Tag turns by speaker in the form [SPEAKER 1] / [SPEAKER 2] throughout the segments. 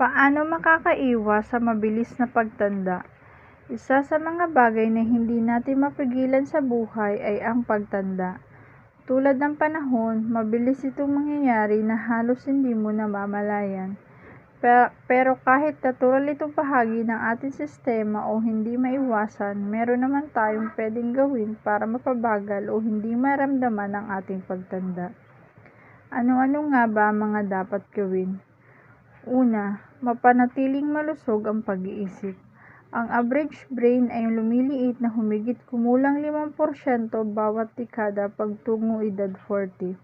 [SPEAKER 1] Paano makakaiwas sa mabilis na pagtanda? Isa sa mga bagay na hindi natin mapigilan sa buhay ay ang pagtanda. Tulad ng panahon, mabilis itong mangyayari na halos hindi mo namamalayan. Pero, pero kahit natural itong bahagi ng ating sistema o hindi maiwasan, meron naman tayong pwedeng gawin para mapabagal o hindi maramdaman ang ating pagtanda. Ano-ano nga ba ang mga dapat gawin? Una, mapanatiling malusog ang pag-iisip. Ang average brain ay lumiliit na humigit kumulang 5% bawat dekada pagtungo edad 40.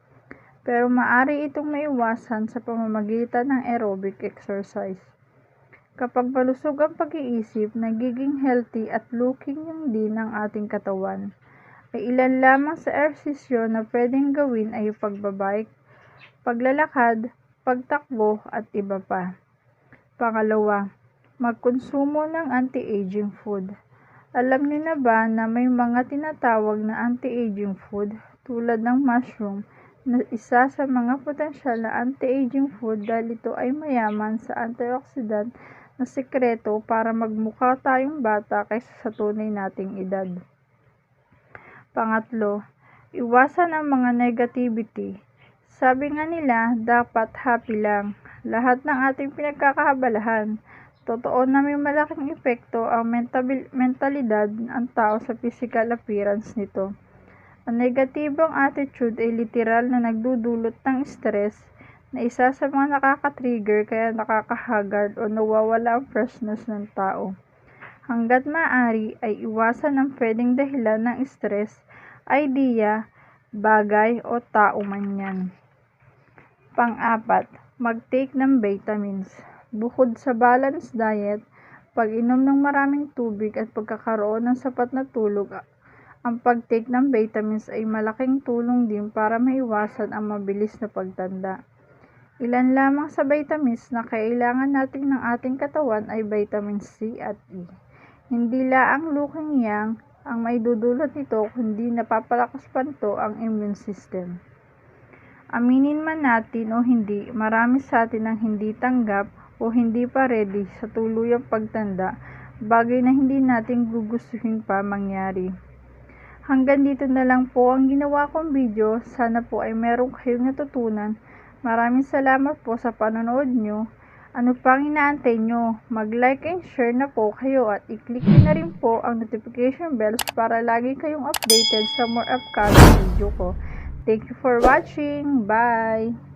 [SPEAKER 1] Pero maari itong maiwasan sa pamamagitan ng aerobic exercise. Kapag malusog ang pag-iisip, nagiging healthy at looking yung din ang ating katawan. Ay ilan lamang sa ehersisyo na pwedeng gawin ay pagbabike, paglalakad, pagtakbo at iba pa. Pangalawa, magkonsumo ng anti-aging food. Alam niyo na ba na may mga tinatawag na anti-aging food tulad ng mushroom na isa sa mga potensyal na anti-aging food dahil ito ay mayaman sa antioxidant na sikreto para magmukha tayong bata kaysa sa tunay nating edad. Pangatlo, iwasan ang mga negativity. Sabi nga nila, dapat happy lang. Lahat ng ating pinagkakaabalahan. Totoo na may malaking epekto ang mental- mentalidad ng tao sa physical appearance nito. Ang negatibong attitude ay literal na nagdudulot ng stress na isa sa mga nakaka-trigger kaya nakakahagard o nawawala ang freshness ng tao. Hanggat maaari ay iwasan ang pwedeng dahilan ng stress, idea, bagay o tao man yan. Pang-apat, mag-take ng vitamins. Bukod sa balanced diet, pag-inom ng maraming tubig at pagkakaroon ng sapat na tulog, ang pag-take ng vitamins ay malaking tulong din para maiwasan ang mabilis na pagtanda. Ilan lamang sa vitamins na kailangan natin ng ating katawan ay vitamin C at E. Hindi laang looking yang ang may dudulot nito kundi napapalakas pa nito ang immune system. Aminin man natin o hindi, marami sa atin ang hindi tanggap o hindi pa ready sa tuluyang pagtanda, bagay na hindi natin gugustuhin pa mangyari. Hanggang dito na lang po ang ginawa kong video. Sana po ay meron kayong natutunan. Maraming salamat po sa panonood nyo. Ano pang inaantay nyo? Mag-like and share na po kayo at i-click na rin po ang notification bells para lagi kayong updated sa more upcoming video ko. Thank you for watching. Bye!